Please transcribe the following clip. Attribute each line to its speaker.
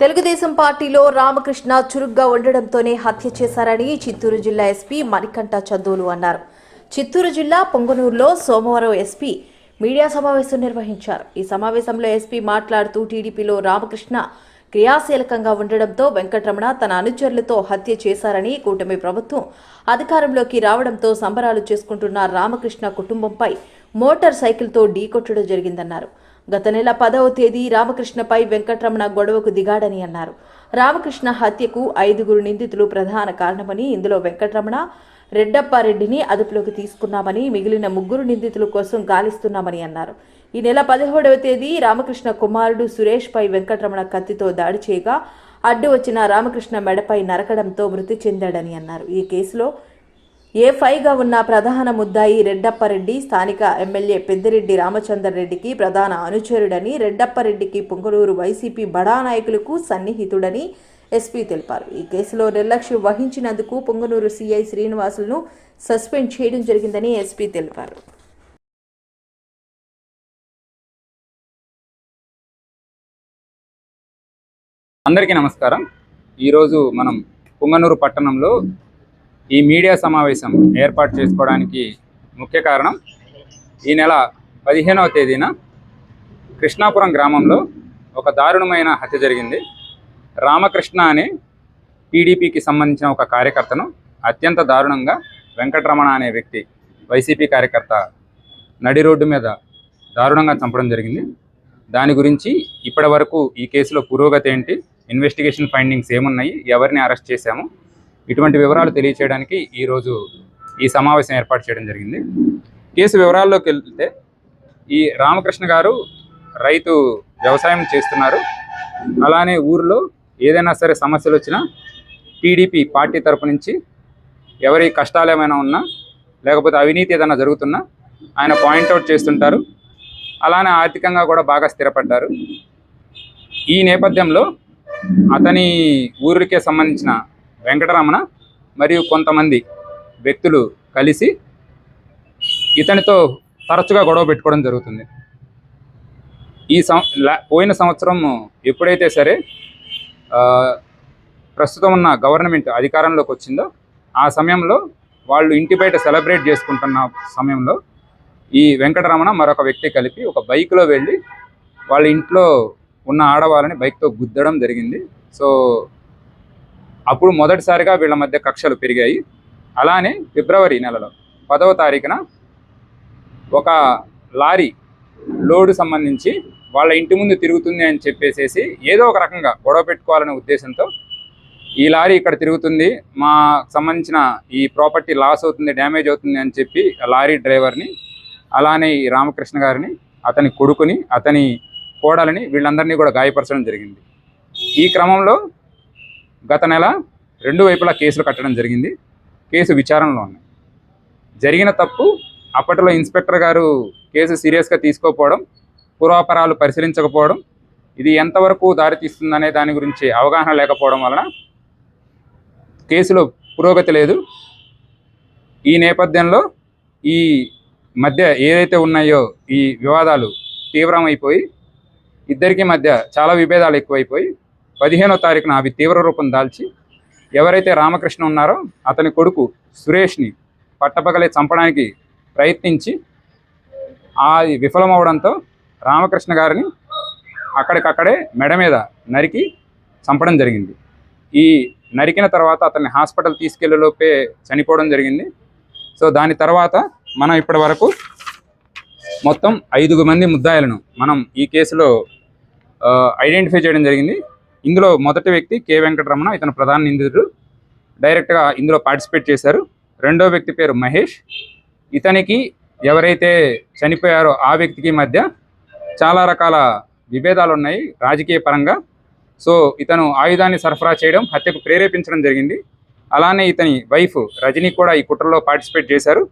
Speaker 1: తెలుగుదేశం పార్టీలో రామకృష్ణ చురుగ్గా ఉండడంతోనే హత్య చేశారని చిత్తూరు జిల్లా ఎస్పీ మణికంఠ చందోలు అన్నారు. చిత్తూరు జిల్లా పొంగనూరులో సోమవారం ఎస్పీ మీడియా సమావేశం నిర్వహించారు. ఈ సమావేశంలో ఎస్పీ మాట్లాడుతూ టీడీపీలో రామకృష్ణ క్రియాశీలకంగా ఉండడంతో వెంకటరమణ తన అనుచరులతో హత్య చేశారని కూటమి ప్రభుత్వం అధికారంలోకి రావడంతో సంబరాలు చేసుకుంటున్న రామకృష్ణ కుటుంబంపై మోటార్ సైకిల్తో ఢీకొట్టడం జరిగిందన్నారు. గత నెల పదవ తేదీ రామకృష్ణపై వెంకటరమణ గొడవకు దిగాడని అన్నారు. రామకృష్ణ హత్యకు ఐదుగురు నిందితులు ప్రధాన కారణమని ఇందులో వెంకటరమణ రెడ్డప్పారెడ్డిని అదుపులోకి తీసుకున్నామని మిగిలిన ముగ్గురు నిందితుల కోసం గాలిస్తున్నామని అన్నారు. ఈ నెల పదిహేడవ తేదీ రామకృష్ణ కుమారుడు సురేష్పై వెంకటరమణ కత్తితో దాడి చేయగా అడ్డు వచ్చిన రామకృష్ణ మెడపై నరకడంతో మృతి చెందాడని అన్నారు. ఈ కేసులో ఏ ఫైగా ఉన్న ప్రధాన ముద్దాయి రెడ్డప్పారెడ్డి స్థానిక ఎమ్మెల్యే పెద్దిరెడ్డి రామచందర్ రెడ్డికి ప్రధాన అనుచరుడని రెడ్డప్పారెడ్డికి పొంగనూరు వైసీపీ బడా నాయకులకు సన్నిహితుడని ఎస్పీ తెలిపారు. ఈ కేసులో నిర్లక్ష్యం వహించినందుకు పొంగనూరు సీఐ శ్రీనివాసులను సస్పెండ్ చేయడం జరిగిందని ఎస్పీ తెలిపారు.
Speaker 2: అందరికీ నమస్కారం. ఈరోజు మనం పుంగనూరు పట్టణంలో ఈ మీడియా సమావేశం ఏర్పాటు చేసుకోవడానికి ముఖ్య కారణం ఈ నెల పదిహేనవ తేదీన కృష్ణాపురం గ్రామంలో ఒక దారుణమైన హత్య జరిగింది. రామకృష్ణ అనే టీడీపీకి సంబంధించిన ఒక కార్యకర్తను అత్యంత దారుణంగా వెంకటరమణ అనే వ్యక్తి వైసీపీ కార్యకర్త నడి రోడ్డు మీద దారుణంగా చంపడం జరిగింది. దాని గురించి ఇప్పటి వరకు ఈ కేసులో పురోగతి ఏంటి? ఇన్వెస్టిగేషన్ ఫైండింగ్స్ ఏమున్నాయి? ఎవరిని అరెస్ట్ చేశాము? ఇటువంటి వివరాలు తెలియచేయడానికి ఈరోజు ఈ సమావేశం ఏర్పాటు చేయడం జరిగింది. కేసు వివరాల్లోకి వెళ్తే ఈ రామకృష్ణ గారు రైతు వ్యవసాయం చేస్తున్నారు. అలానే ఊర్లో ఏదైనా సరే సమస్యలు వచ్చినా టీడీపీ పార్టీ తరపు నుంచి ఎవరి కష్టాలు ఏమైనా ఉన్నా లేకపోతే అవినీతి ఏదైనా జరుగుతున్నా ఆయన పాయింట్అవుట్ చేస్తుంటారు. అలానే ఆర్థికంగా కూడా బాగా స్థిరపడ్డారు. ఈ నేపథ్యంలో అతని ఊరికే సంబంధించిన వెంకటరమణ మరియు కొంతమంది వ్యక్తులు కలిసి ఇతనితో తరచుగా గొడవ పెట్టుకోవడం జరుగుతుంది. ఈ సం పోయిన సంవత్సరం ఎప్పుడైతే సరే ప్రస్తుతం ఉన్న గవర్నమెంట్ అధికారంలోకి వచ్చిందో ఆ సమయంలో వాళ్ళు ఇంటి బయట సెలబ్రేట్ చేసుకుంటున్న సమయంలో ఈ వెంకటరమణ మరొక వ్యక్తి కలిపి ఒక బైక్లో వెళ్ళి వాళ్ళ ఇంట్లో ఉన్న ఆడవాళ్ళని బైక్తో గుద్దడం జరిగింది. సో అప్పుడు మొదటిసారిగా వీళ్ళ మధ్య కక్షలు పెరిగాయి. అలానే ఫిబ్రవరి నెలలో పదవ తారీఖున ఒక లారీ లోడు సంబంధించి వాళ్ళ ఇంటి ముందు తిరుగుతుంది అని చెప్పేసేసి ఏదో ఒక రకంగా గొడవ పెట్టుకోవాలనే ఉద్దేశంతో ఈ లారీ ఇక్కడ తిరుగుతుంది. మా సంబంధించిన ఈ ప్రాపర్టీ లాస్ అవుతుంది డ్యామేజ్ అవుతుంది అని చెప్పి లారీ డ్రైవర్ని అలానే ఈ రామకృష్ణ గారిని అతని కొడుకుని అతని కోడలని వీళ్ళందరినీ కూడా గాయపరచడం జరిగింది. ఈ క్రమంలో గత నెల రెండు వైపులా కేసులు కట్టడం జరిగింది. కేసు విచారణలో ఉన్నాయి. జరిగిన తప్పు అప్పట్లో ఇన్స్పెక్టర్ గారు కేసు సీరియస్గా తీసుకోకపోవడం పూర్వాపరాలు పరిశీలించకపోవడం ఇది ఎంతవరకు దారితీస్తుందనే దాని గురించి అవగాహన లేకపోవడం వలన కేసులో పురోగతి లేదు. ఈ నేపథ్యంలో ఈ మధ్య ఏదైతే ఉన్నాయో ఈ వివాదాలు తీవ్రమైపోయి ఇద్దరికి మధ్య చాలా విభేదాలు ఎక్కువైపోయి పదిహేనో తారీఖున అవి తీవ్ర రూపం దాల్చి ఎవరైతే రామకృష్ణ ఉన్నారో అతని కొడుకు సురేష్ని పట్టపగలే చంపడానికి ప్రయత్నించి ఆ విఫలమవడంతో రామకృష్ణ గారిని అక్కడికక్కడే మెడ మీద నరికి చంపడం జరిగింది. ఈ నరికిన తర్వాత అతన్ని హాస్పిటల్ తీసుకెళ్ళేలోపే చనిపోవడం జరిగింది. సో దాని తర్వాత మనం ఇప్పటి వరకు మొత్తం ఐదుగు మంది ముద్దాయిలను మనం ఈ కేసులో ఐడెంటిఫై చేయడం జరిగింది. ఇందులో మొదటి వ్యక్తి కె వెంకటరమణ. ఇతను ప్రధాన నిందితుడు. డైరెక్ట్గా ఇందులో పార్టిసిపేట్ చేశారు. రెండో వ్యక్తి పేరు మహేష్. ఇతనికి ఎవరైతే చనిపోయారో ఆ వ్యక్తికి మధ్య చాలా రకాల విభేదాలు ఉన్నాయి రాజకీయ పరంగా. సో ఇతను ఆయుధాన్ని సరఫరా చేయడం హత్యకు ప్రేరేపించడం జరిగింది. అలానే ఇతని వైఫ్ రజనీ కూడా ఈ కుట్రలో పార్టిసిపేట్ చేశారు.